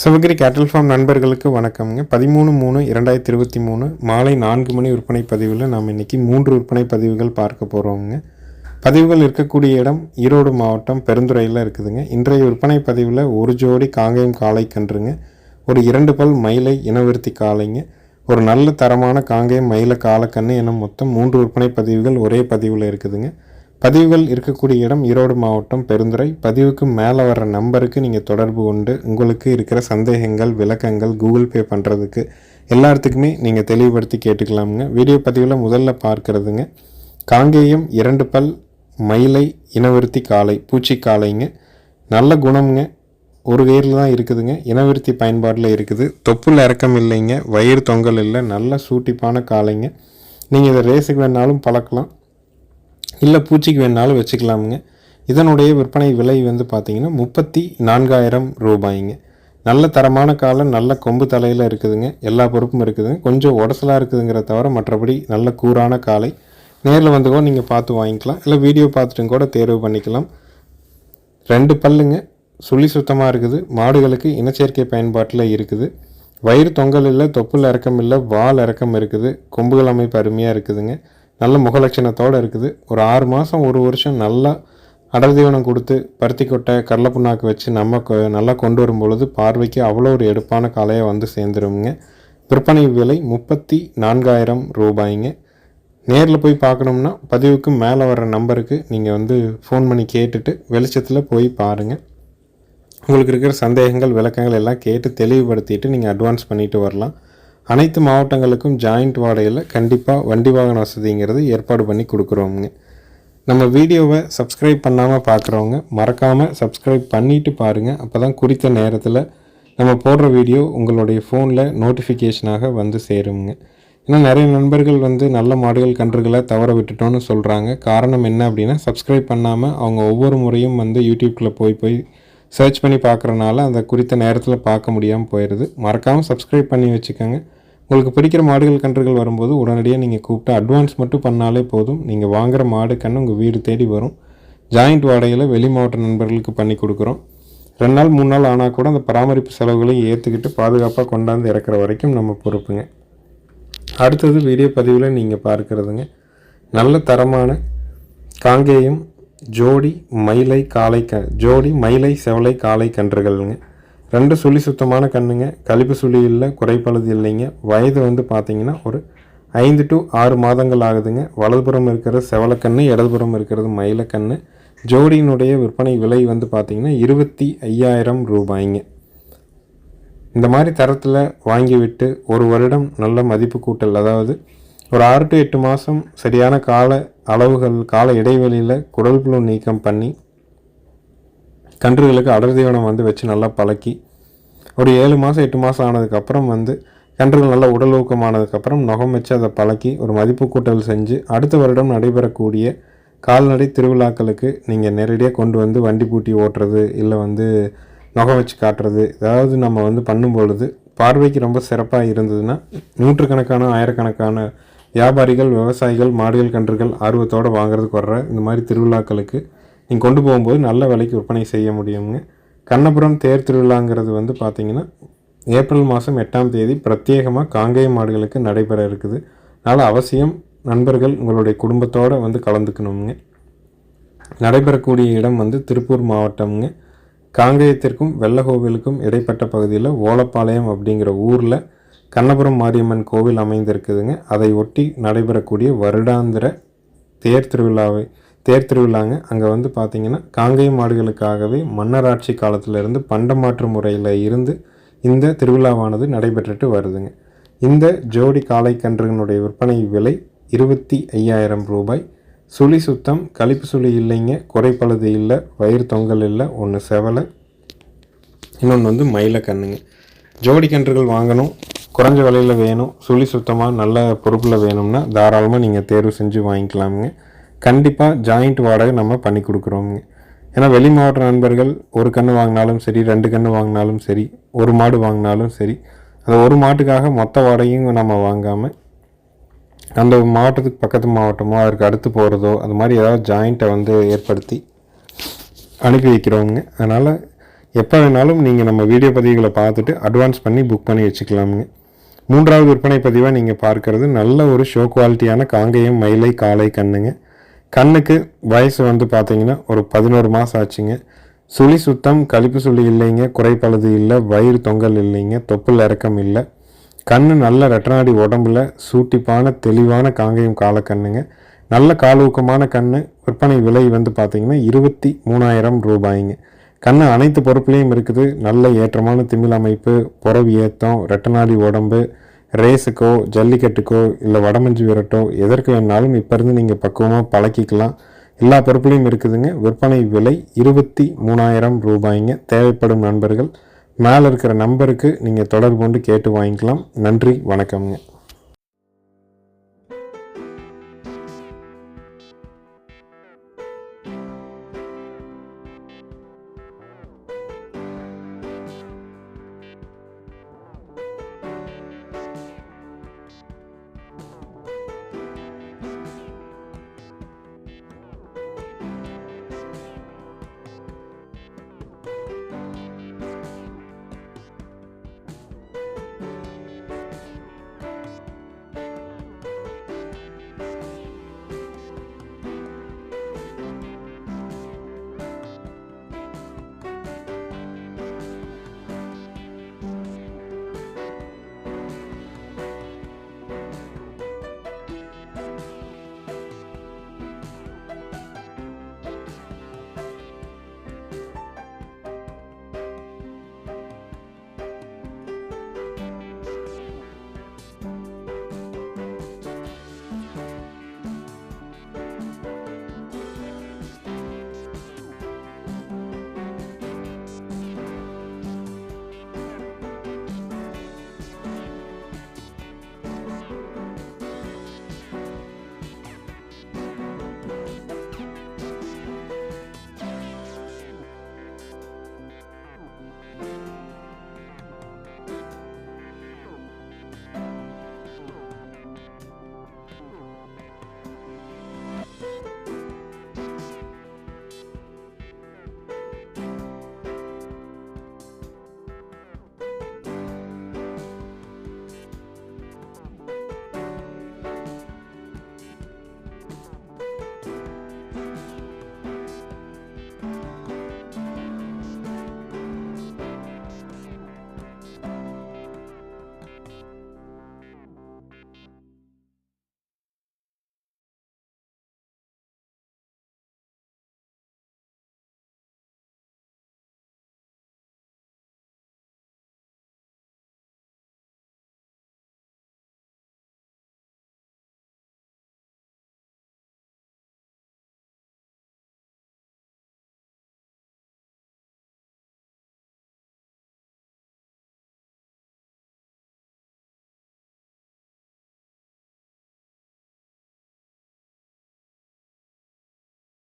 சிவகிரி கேட்டல் ஃபார்ம் நண்பர்களுக்கு வணக்கம்ங்க. பதிமூணு மூணு இரண்டாயிரத்தி இருபத்தி மூணு மாலை நான்கு மணி விற்பனை பதிவில் நாம் இன்றைக்கி மூன்று விற்பனை பதிவுகள் பார்க்க போகிறோங்க பதிவுகள் இருக்கக்கூடிய இடம் ஈரோடு மாவட்டம் பெருந்துறையில் இருக்குதுங்க. இன்றைய விற்பனை பதிவில் ஒரு ஜோடி காங்கேயம் காளை கன்றுங்க. ஒரு இரண்டு பல் மயிலை இனவிருத்தி காளைங்க. ஒரு நல்ல தரமான காங்கேயம் மயில காலக்கன்று என மொத்தம் மூன்று விற்பனை பதிவுகள் ஒரே பதிவில் இருக்குதுங்க. பதிவுகள் இருக்கக்கூடிய இடம் ஈரோடு மாவட்டம் பெருந்துறை. பதிவுக்கு மேலே வர்ற நம்பருக்கு நீங்கள் தொடர்பு கொண்டு உங்களுக்கு இருக்கிற சந்தேகங்கள் விளக்கங்கள் கூகுள் பே பண்ணுறதுக்கு எல்லாத்துக்குமே நீங்கள் தெளிவுபடுத்தி கேட்டுக்கலாமுங்க. வீடியோ பதிவில் முதல்ல பார்க்குறதுங்க. காங்கேயம் இரண்டு பல் மயிலை இனவிருத்தி காளை பூச்சி காளைங்க நல்ல குணம்ங்க. ஒரு வேரில் தான் இருக்குதுங்க. இனவிருத்தி பயன்பாட்டில் இருக்குது. தொப்புள் இறக்கம் இல்லைங்க. வயிறு தொங்கல் இல்லை. நல்ல சூட்டிப்பான காளைங்க நீங்கள் இதை ரேஸுக்கு வேணாலும் பழக்கலாம். இல்லை பூச்சிக்கு வேணாலும் வச்சுக்கலாமுங்க. இதனுடைய விற்பனை விலை வந்து பார்த்தீங்கன்னா முப்பத்தி நான்காயிரம் ரூபாய்ங்க. நல்ல தரமான காலம் நல்ல கொம்பு தலையில் இருக்குதுங்க. எல்லா பொறுப்பும் இருக்குதுங்க. கொஞ்சம் உடசலாக இருக்குதுங்கிற தவிர மற்றபடி நல்ல கூரான காலை நேரில் வந்து கூட நீங்கள் பார்த்து வாங்கிக்கலாம். இல்லை வீடியோ பார்த்துட்டும் கூட தேர்வு பண்ணிக்கலாம். ரெண்டு பல்லுங்க. சுழி சுத்தமாக இருக்குது. மாடுகளுக்கு இனச்சேர்க்கை பயன்பாட்டில் இருக்குது. வயிறு தொங்கல் இல்லை தொப்புள் இறக்கம் இல்லை வால் இறக்கம் இருக்குது. கொம்புகள் அமைப்பு அருமையாக இருக்குதுங்க. நல்ல முகலட்சணத்தோடு இருக்குது. ஒரு ஆறு மாதம் ஒரு வருஷம் நல்லா அடர் தீவனம் கொடுத்து பருத்தி கொட்டை கடலை புண்ணாக்கு வச்சு நம்ம கொ- நல்லா கொண்டு வரும் பொழுது பார்வைக்கு அவ்வளோ ஒரு எடுப்பான காலையை வந்து சேர்ந்துருவோங்க விற்பனை விலை முப்பத்தி நான்காயிரம் ரூபாய்ங்க. நேரில் போய் பார்க்கணும்னா பதிவுக்கு மேலே வர நம்பருக்கு நீங்கள் வந்து ஃபோன் பண்ணி கேட்டுட்டு வெளிச்சத்தில் போய் பாருங்கள் உங்களுக்கு இருக்கிற சந்தேகங்கள் விளக்கங்கள் எல்லாம் கேட்டு தெளிவுபடுத்திட்டு நீங்கள் அட்வான்ஸ் பண்ணிட்டு வரலாம். அனைத்து மாவட்டங்களுக்கும் ஜாயிண்ட் வாடகையில் கண்டிப்பாக வண்டி வாகன வசதிங்கிறது ஏற்பாடு பண்ணி கொடுக்குறோமுங்க. நம்ம வீடியோவை சப்ஸ்கிரைப் பண்ணாமல் பார்க்குறவங்க மறக்காமல் சப்ஸ்கிரைப் பண்ணிட்டு பாருங்கள் அப்போ தான் குறித்த நேரத்தில் நம்ம போடுற வீடியோ உங்களுடைய ஃபோனில் நோட்டிஃபிகேஷனாக வந்து சேருங்க ஏன்னா நிறைய நண்பர்கள் வந்து நல்ல மாடுகள் கன்றுகளை தவற விட்டுட்டோன்னு சொல்கிறாங்க காரணம் என்ன அப்படின்னா சப்ஸ்கிரைப் பண்ணாமல் அவங்க ஒவ்வொரு முறையும் வந்து யூடியூப்குள்ளே போய் போய் சர்ச் பண்ணி பார்க்குறனால அந்த குறித்த நேரத்தில் பார்க்க முடியாமல் போயிடுது மறக்காமல் சப்ஸ்கிரைப் பண்ணி வச்சுக்கோங்க. உங்களுக்கு பிடிக்கிற மாடுகள் கன்றுகள் வரும்போது உடனடியாக நீங்கள் கூப்பிட்டு அட்வான்ஸ் மட்டும் பண்ணாலே போதும். நீங்கள் வாங்குகிற மாடு கன்று உங்கள் வீடு தேடி வரும். ஜாயிண்ட் வாடகையில் வெளி மாவட்ட நண்பர்களுக்கு பண்ணி கொடுக்குறோம். ரெண்டு நாள் மூணு நாள் ஆனால் கூட அந்த பராமரிப்பு செலவுகளையும் ஏற்றுக்கிட்டு பாதுகாப்பாக கொண்டாந்து இறக்குற வரைக்கும் நம்ம பொறுப்புங்க. அடுத்தது வீடியோ பதிவில் நீங்கள் பார்க்குறதுங்க. நல்ல தரமான காங்கேயம் ஜோடி மயிலை காளை க ஜோடி மயிலை செவலை காளை கன்றுகள்ங்க. ரெண்டு சுழி சுத்தமான கண்ணுங்க. கழிப்பு சுழி இல்லை குறைப்பழுது இல்லைங்க. வயது வந்து பார்த்தீங்கன்னா ஒரு ஐந்து டு ஆறு மாதங்கள் ஆகுதுங்க. வலதுபுறம் இருக்கிறது செவலக்கண்ணு இடதுபுறம் இருக்கிறது மயிலக்கண்ணு ஜோடியினுடைய விற்பனை விலை வந்து பார்த்திங்கன்னா இருபத்தி ஐயாயிரம் ரூபாய்ங்க. இந்த மாதிரி தரத்தில் வாங்கிவிட்டு ஒரு வருடம் நல்ல மதிப்பு கூட்டல். அதாவது ஒரு ஆறு டு எட்டு மாதம் சரியான கால அளவுகள் கால இடைவெளியில் குடல் புழு நீக்கம் பண்ணி கன்றுகளுக்கு அடர் தீவனம் வந்து வச்சு நல்லா பழக்கி ஒரு ஏழு மாதம் எட்டு மாதம் ஆனதுக்கப்புறம் வந்து கன்றுகள் நல்லா உடல் ஊக்கமானதுக்கப்புறம் நுகம் வச்சு அதை பழக்கி ஒரு மதிப்பு கூட்டல் செஞ்சு அடுத்த வருடம் நடைபெறக்கூடிய கால்நடை திருவிழாக்களுக்கு நீங்கள் நேரடியாக கொண்டு வந்து வண்டி பூட்டி ஓட்டுறது இல்லை வந்து நுகம் வச்சு காட்டுறது ஏதாவது நம்ம வந்து பண்ணும் பொழுது பார்வைக்கு ரொம்ப சிறப்பாக இருந்ததுன்னா நூற்றுக்கணக்கான ஆயிரக்கணக்கான வியாபாரிகள் விவசாயிகள் மாடுகள் கன்றுகள் ஆர்வத்தோடு வாங்குறதுக்கு வர்ற இந்த மாதிரி திருவிழாக்களுக்கு நீங்கள் கொண்டு போகும்போது நல்ல விலைக்கு விற்பனை செய்ய முடியுங்க கண்ணபுரம் தேர் திருவிழாங்கிறது வந்து பார்த்திங்கன்னா ஏப்ரல் மாதம் எட்டாம் தேதி பிரத்யேகமாக காங்கேய மாடுகளுக்கு நடைபெற இருக்குது. அதனால் அவசியம் நண்பர்கள் உங்களுடைய குடும்பத்தோடு வந்து கலந்துக்கணுங்க நடைபெறக்கூடிய இடம் வந்து திருப்பூர் மாவட்டம்ங்க. காங்கேயத்திற்கும் வெள்ளகோவிலுக்கும் இடைப்பட்ட பகுதியில் ஓலப்பாளையம் அப்படிங்கிற ஊரில் கண்ணபுரம் மாரியம்மன் கோவில் அமைந்திருக்குதுங்க. அதை ஒட்டி நடைபெறக்கூடிய வருடாந்திர தேர் திருவிழாவை தேர் திருவிழாங்க. அங்கே வந்து பார்த்திங்கன்னா காங்கை மாடுகளுக்காகவே மன்னராட்சி காலத்திலிருந்து பண்டமாற்று முறையில் இருந்து இந்த திருவிழாவானது நடைபெற்றுட்டு வருதுங்க. இந்த ஜோடி காளைக்கன்றுகளுடைய விற்பனை விலை இருபத்தி ஐயாயிரம் ரூபாய். சுழி சுத்தம் கழிப்பு சுழி இல்லைங்க குறைப்பழுது இல்லை வயிறு தொங்கல் இல்லை ஒன்று செவலை இன்னொன்று வந்து மயில கண்ணுங்க ஜோடி கன்றுகள் வாங்கணும் குறைஞ்ச விலையில் வேணும் சுழி சுத்தமாக நல்ல பொறுப்பில் வேணும்னா தாராளமாக நீங்கள் தேர்வு செஞ்சு வாங்கிக்கலாமுங்க. கண்டிப்பாக ஜாயிண்ட் வாடகை நம்ம பண்ணி கொடுக்குறோங்க ஏன்னா வெளி மாவட்ட நண்பர்கள் ஒரு கன்று வாங்கினாலும் சரி ரெண்டு கன்று வாங்கினாலும் சரி ஒரு மாடு வாங்கினாலும் சரி அந்த ஒரு மாட்டுக்காக மொத்த வாடகையும் நம்ம வாங்காமல் அந்த மாவட்டத்துக்கு பக்கத்து மாவட்டமோ அதற்கு அடுத்து போகிறதோ அது மாதிரி ஏதாவது ஜாயிண்ட்டை வந்து ஏற்படுத்தி அனுப்பி வைக்கிறவங்க அதனால் எப்போ வேணாலும் நீங்கள் நம்ம வீடியோ பதிவுகளை பார்த்துட்டு அட்வான்ஸ் பண்ணி புக் பண்ணி வச்சுக்கலாமுங்க. மூன்றாவது விற்பனை பதிவாக நீங்கள் பார்க்கறது நல்ல ஒரு ஷோ குவாலிட்டியான காங்கேயம் மயிலை காலை கண்ணுங்க. கண்ணுக்கு வயசு வந்து பார்த்தீங்கன்னா ஒரு பதினோரு மாதம் ஆச்சுங்க. சுழி சுத்தம் கழிப்பு சுழி இல்லைங்க குறைப்பழுது இல்லை வயிறு தொங்கல் இல்லைங்க தொப்புள் இறக்கம் இல்லை. கண்ணு நல்ல ரெட்டநாடி உடம்புல சூட்டிப்பான தெளிவான காங்கேயம் காலக்கண்ணுங்க. நல்ல காலூக்கமான கண்ணு விற்பனை விலை வந்து பார்த்தீங்கன்னா இருபத்தி மூணாயிரம் ரூபாய்ங்க. கண் அனைத்து பொறுப்புலேயும் இருக்குது. நல்ல ஏற்றமான திமிழ் அமைப்பு புறவு ஏத்தம் ரெட்டநாடி உடம்பு ரேஸுக்கோ ஜல்லிக்கட்டுக்கோ இல்லை வடமஞ்சு விரட்டோ எதற்கு வேணாலும் இப்போ இருந்து நீங்கள் பக்குவமாக பழக்கிக்கலாம். எல்லா பொறுப்புலையும் இருக்குதுங்க. விற்பனை விலை இருபத்தி மூணாயிரம் ரூபாய்ங்க. தேவைப்படும் நண்பர்கள் மேலே இருக்கிற நம்பருக்கு நீங்கள் தொடர்பு கொண்டு கேட்டு வாங்கிக்கலாம். நன்றி வணக்கம்ங்க.